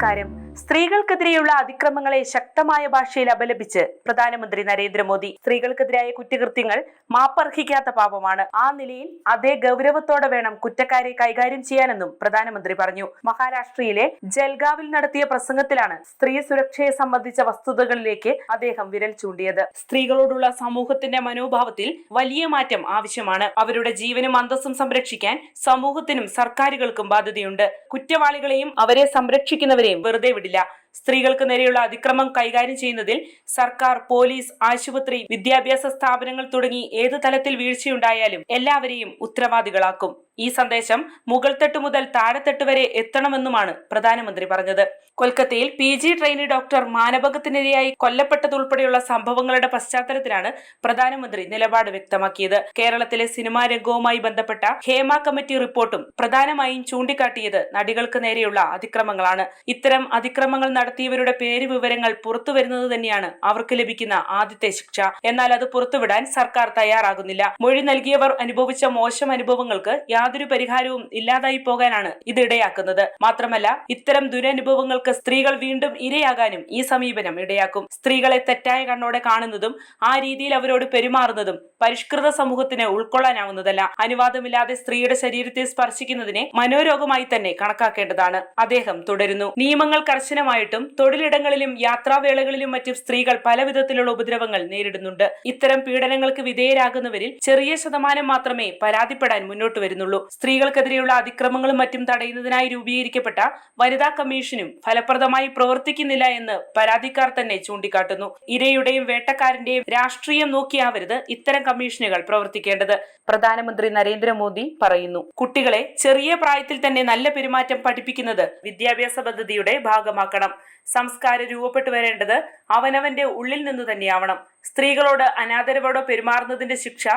നമസ്കാരം സ്ത്രീകൾക്കെതിരെയുള്ള അതിക്രമങ്ങളെ ശക്തമായ ഭാഷയിൽ അപലപിച്ച് പ്രധാനമന്ത്രി നരേന്ദ്രമോദി സ്ത്രീകൾക്കെതിരായ കുറ്റകൃത്യങ്ങൾ മാപ്പർഹിക്കാത്ത പാപമാണ്. ആ നിലയിൽ അതേ ഗൗരവത്തോടെ വേണം കുറ്റക്കാരെ കൈകാര്യം ചെയ്യാനെന്നും പ്രധാനമന്ത്രി പറഞ്ഞു. മഹാരാഷ്ട്രയിലെ ജൽഗാവിൽ നടത്തിയ പ്രസംഗത്തിലാണ് സ്ത്രീ സുരക്ഷയെ സംബന്ധിച്ച വസ്തുതകളിലേക്ക് അദ്ദേഹം വിരൽ ചൂണ്ടിയത്. സ്ത്രീകളോടുള്ള സമൂഹത്തിന്റെ മനോഭാവത്തിൽ വലിയ മാറ്റം ആവശ്യമാണ്. അവരുടെ ജീവനും അന്തസ്സും സംരക്ഷിക്കാൻ സമൂഹത്തിനും സർക്കാരുകൾക്കും ബാധ്യതയുണ്ട്. കുറ്റവാളികളെയും അവരെ സംരക്ഷിക്കുന്നവരെയും വെറുതെ വിടില്ല സ്ത്രീകൾക്ക് നേരെയുള്ള അതിക്രമം കൈകാര്യം ചെയ്യുന്നതിൽ സർക്കാർ പോലീസ് ആശുപത്രി വിദ്യാഭ്യാസ സ്ഥാപനങ്ങൾ തുടങ്ങി ഏത് തലത്തിൽ വീഴ്ചയുണ്ടായാലും എല്ലാവരെയും ഉത്തരവാദികളാക്കും. ഈ സന്ദേശം മുകൾത്തട്ട് മുതൽ താഴെത്തട്ട് വരെ എത്തണമെന്നുമാണ് പ്രധാനമന്ത്രി പറഞ്ഞത്. കൊൽക്കത്തയിൽ പി ജി ട്രെയിനി ഡോക്ടർ മാനഭകത്തിനിരയായി കൊല്ലപ്പെട്ടതുൾപ്പെടെയുള്ള സംഭവങ്ങളുടെ പശ്ചാത്തലത്തിലാണ് പ്രധാനമന്ത്രി നിലപാട് വ്യക്തമാക്കിയത്. കേരളത്തിലെ സിനിമാ രംഗവുമായി ബന്ധപ്പെട്ട ഹേമ കമ്മിറ്റി റിപ്പോർട്ടും പ്രധാനമായും ചൂണ്ടിക്കാട്ടിയത് നടികൾക്ക് നേരെയുള്ള അതിക്രമങ്ങളാണ്. ഇത്തരം അതിക്രമങ്ങൾ നടത്തിയവരുടെ പേര് വിവരങ്ങൾ പുറത്തുവരുന്നത് തന്നെയാണ് അവർക്ക് ലഭിക്കുന്ന ആദ്യത്തെ ശിക്ഷ. എന്നാൽ അത് പുറത്തുവിടാൻ സർക്കാർ തയ്യാറാകുന്നില്ല. മൊഴി നൽകിയവർ അനുഭവിച്ച മോശം അനുഭവങ്ങൾക്ക് യാതൊരു പരിഹാരവും ഇല്ലാതായി പോകാനാണ് ഇത് ഇടയാക്കുന്നത്. മാത്രമല്ല ഇത്തരം ദുരനുഭവങ്ങൾക്ക് സ്ത്രീകൾ വീണ്ടും ഇരയാകാനും ഈ സമീപനം ഇടയാക്കും. സ്ത്രീകളെ തെറ്റായ കണ്ണോടെ കാണുന്നതും ആ രീതിയിൽ അവരോട് പെരുമാറുന്നതും പരിഷ്കൃത സമൂഹത്തിന് ഉൾക്കൊള്ളാനാവുന്നതല്ല. അനുവാദമില്ലാതെ സ്ത്രീയുടെ ശരീരത്തെ സ്പർശിക്കുന്നതിനെ മനോരോഗമായി തന്നെ കണക്കാക്കേണ്ടതാണ്. അദ്ദേഹം തുടരുന്നു നിയമങ്ങൾ കർശനമായിട്ടും തൊഴിലിടങ്ങളിലും യാത്രാവേളകളിലും മറ്റും സ്ത്രീകൾ പലവിധത്തിലുള്ള ഉപദ്രവങ്ങൾ നേരിടുന്നുണ്ട്. ഇത്തരം പീഡനങ്ങൾക്ക് വിധേയരാകുന്നവരിൽ ചെറിയ ശതമാനം മാത്രമേ പരാതിപ്പെടാൻ മുന്നോട്ട് വരുന്നുള്ളൂ. സ്ത്രീകൾക്കെതിരെയുള്ള അതിക്രമങ്ങളും മറ്റും തടയുന്നതിനായി രൂപീകരിക്കപ്പെട്ട വനിതാ കമ്മീഷനും ഫലപ്രദമായി പ്രവർത്തിക്കുന്നില്ല എന്ന് പരാതിക്കാർ തന്നെ ചൂണ്ടിക്കാട്ടുന്നു. ഇരയുടെയും വേട്ടക്കാരന്റെയും രാഷ്ട്രീയം നോക്കിയാവരുത് ഇത്തരം കമ്മീഷനുകൾ പ്രവർത്തിക്കേണ്ടത്. പ്രധാനമന്ത്രി നരേന്ദ്രമോദി പറയുന്നു. കുട്ടികളെ ചെറിയ പ്രായത്തിൽ തന്നെ നല്ല പെരുമാറ്റം പഠിപ്പിക്കുന്നത് വിദ്യാഭ്യാസ പദ്ധതിയുടെ ഭാഗമാക്കണം. സംസ്കാരം രൂപപ്പെട്ടു വരേണ്ടത് അവനവന്റെ ഉള്ളിൽ നിന്ന് തന്നെയാവണം. സ്ത്രീകളോട് അനാദരവോടെ പെരുമാറുന്നതിന്റെ ശിക്ഷ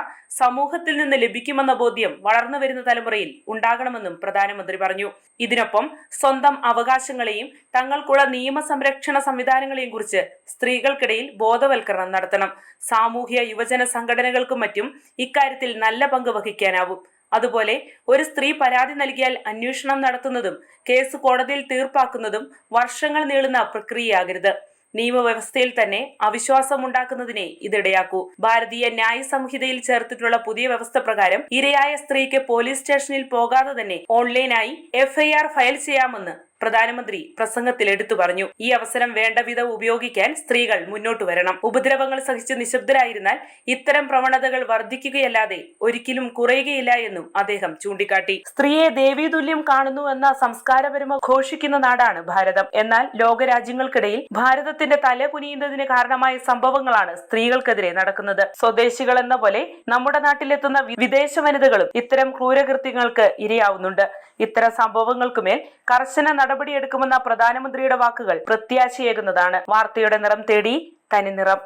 സമൂഹത്തിൽ നിന്ന് ലഭിക്കുമെന്ന ബോധ്യം വളർന്നു വരുന്ന തലമുറയിൽ ഉണ്ടാകണമെന്നും പ്രധാനമന്ത്രി പറഞ്ഞു. ഇതിനൊപ്പം സ്വന്തം അവകാശങ്ങളെയും തങ്ങൾക്കുള്ള നിയമ സംരക്ഷണ സംവിധാനങ്ങളെയും കുറിച്ച് സ്ത്രീകൾക്കിടയിൽ ബോധവൽക്കരണം നടത്തണം. സാമൂഹ്യ യുവജന സംഘടനകൾക്കും മറ്റും ഇക്കാര്യത്തിൽ നല്ല പങ്ക് വഹിക്കാനാവും. അതുപോലെ ഒരു സ്ത്രീ പരാതി നൽകിയാൽ അന്വേഷണം നടത്തുന്നതും കേസ് കോടതിയിൽ തീർപ്പാക്കുന്നതും വർഷങ്ങൾ നീളുന്ന പ്രക്രിയയാകരുത്. നിയമവ്യവസ്ഥയിൽ തന്നെ അവിശ്വാസം ഉണ്ടാക്കുന്നതിനെ ഇതിടയാക്കൂ. ഭാരതീയ ന്യായ സംഹിതയിൽ ചേർത്തിട്ടുള്ള പുതിയ വ്യവസ്ഥ പ്രകാരം ഇരയായ സ്ത്രീക്ക് പോലീസ് സ്റ്റേഷനിൽ പോകാതെ തന്നെ ഓൺലൈനായി എഫ്ഐആർ ഫയൽ ചെയ്യാമെന്ന് പ്രധാനമന്ത്രി പ്രസംഗത്തിൽ എടുത്തു പറഞ്ഞു. ഈ അവസരം വേണ്ട വിധം ഉപയോഗിക്കാൻ സ്ത്രീകൾ മുന്നോട്ട് വരണം. ഉപദ്രവങ്ങൾ സഹിച്ച് നിശബ്ദരായിരുന്നാൽ ഇത്തരം പ്രവണതകൾ വർദ്ധിക്കുകയല്ലാതെ ഒരിക്കലും കുറയുകയില്ല എന്നും അദ്ദേഹം ചൂണ്ടിക്കാട്ടി. സ്ത്രീയെ ദേവീതുല്യം കാണുന്നു എന്ന സംസ്കാരപരമ ഘോഷിക്കുന്ന നാടാണ് ഭാരതം. എന്നാൽ ലോകരാജ്യങ്ങൾക്കിടയിൽ ഭാരതത്തിന്റെ തല കുനിയുന്നതിന് കാരണമായ സംഭവങ്ങളാണ് സ്ത്രീകൾക്കെതിരെ നടക്കുന്നത്. സ്വദേശികൾ എന്ന പോലെ നമ്മുടെ നാട്ടിലെത്തുന്ന വിദേശ വനിതകളും ഇത്തരം ക്രൂരകൃത്യങ്ങൾക്ക് ഇരയാവുന്നുണ്ട്. ഇത്തരം സംഭവങ്ങൾക്കുമേൽ കർശന നടപടിയെടുക്കുമെന്ന പ്രധാനമന്ത്രിയുടെ വാക്കുകൾ പ്രത്യാശയേകുന്നതാണ്. വാർത്തയുടെ നിറം തേടി തനി നിറം